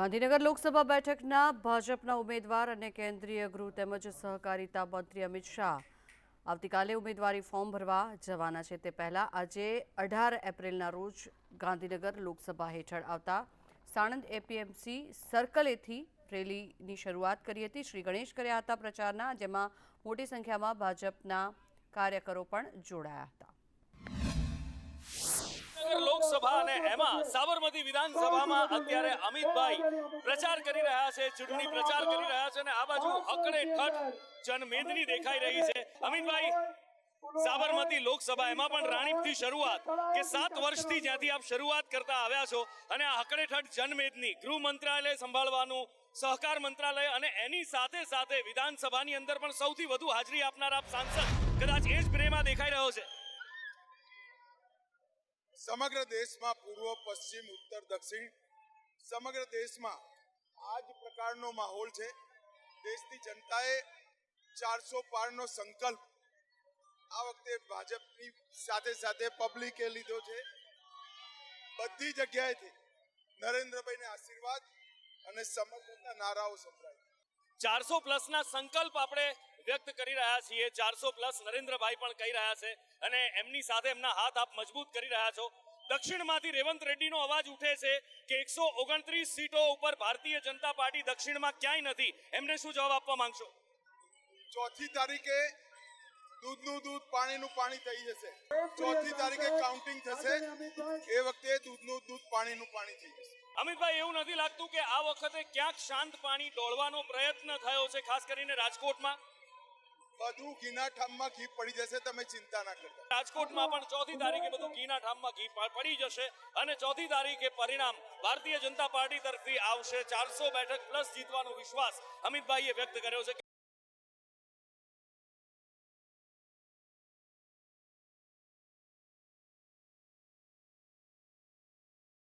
ગાંધીનગર લોકસભા બેઠકના ભાજપના ઉમેદવાર અને કેન્દ્રીય ગૃહ તેમજ સહકારિતા મંત્રી અમિત શાહ આવતીકાલે ઉમેદવારી ફોર્મ ભરવા જવાના છે. તે પહેલાં આજે અઢાર એપ્રિલના રોજ ગાંધીનગર લોકસભા હેઠળ આવતા સાણંદ એપીએમસી સર્કલેથી રેલીની શરૂઆત કરી હતી. શ્રી ગણેશ કર્યા હતા પ્રચારના, જેમાં મોટી સંખ્યામાં ભાજપના કાર્યકરો પણ જોડાયા હતા. એમાં સાબરમતી વિધાનસભામાં અત્યારે અમિતભાઈ પ્રચાર કરી રહ્યા છે ચૂંટણી પ્રચાર કરી રહ્યા છે અને આ બાજુ અકડે ઠઠ જનમેદની દેખાઈ રહી છે. અમિતભાઈ સાબરમતી લોકસભા એમાં પણ રાણીપથી શરૂઆત કે સાત વર્ષથી જ્યાંથી આપ શરૂઆત કરતા આવ્યા છો અને આ હકડે ઠઠ જનમેદની ગૃહ મંત્રાલય સંભાળવાનું સહકાર મંત્રાલય અને એની સાથે સાથે વિધાનસભાની અંદર પણ સૌથી વધુ હાજરી આપનાર આપ સાંસદ કદાચ એ જ પ્રેમા દેખાઈ રહ્યો છે. સમગ્ર દેશમાં પૂર્વ, પશ્ચિમ, ઉત્તર, દક્ષિણ, સમગ્ર દેશમાં આ જ પ્રકારનો માહોલ છે. દેશની જનતાએ ચારસો પારનો સંકલ્પ આ વખતે ભાજપની સાથે સાથે પબ્લિકે લીધો છે. બધી જગ્યાએથી નરેન્દ્રભાઈને આશીર્વાદ અને સમર્થનના નારાઓ સંભળાય. ચારસો પ્લસના સંકલ્પ આપણે વ્યક્ત કરી રહ્યા છીએ. ચારસો પ્લસ નરેન્દ્રભાઈ પણ કહી રહ્યા છે અને એમની સાથે એમના હાથ આપ મજબૂત કરી રહ્યા છો. દક્ષિણમાંથી રેવંત રેડ્ડીનો અવાજ ઉઠે છે કે એકસો ઓગણત્રીસ સીટો ઉપર ભારતીય જનતા પાર્ટી દક્ષિણમાં ક્યાંય નથી. એમને શું જવાબ આપવા માંગશો? ચોથી તારીખે દૂધનું દૂધ પાણીનું પાણી થઈ જશે. ચોથી તારીખે કાઉન્ટિંગ થશે. એ વખતે દૂધનું દૂધ પાણીનું પાણી થઈ જશે. અમિતભાઈ એવું નથી લાગતું કે આ વખતે ક્યાંક શાંત પાણી ડોળવાનો પ્રયત્ન થયો છે ખાસ કરીને રાજકોટમાં? બધું ઘીના ઠામમાં ઘી પડી જશે, તમે ચિંતા ના કરતા. રાજકોટમાં પણ ચોથી તારીખે બધું ઘીના ઠામમાં ઘી પડી જશે અને ચોથી તારીખે પરિણામ ભારતીય જનતા પાર્ટી તરફથી આવશે. ચારસો બેઠક પ્લસ જીતવાનો વિશ્વાસ અમિતભાઈએ વ્યક્ત કર્યો છે.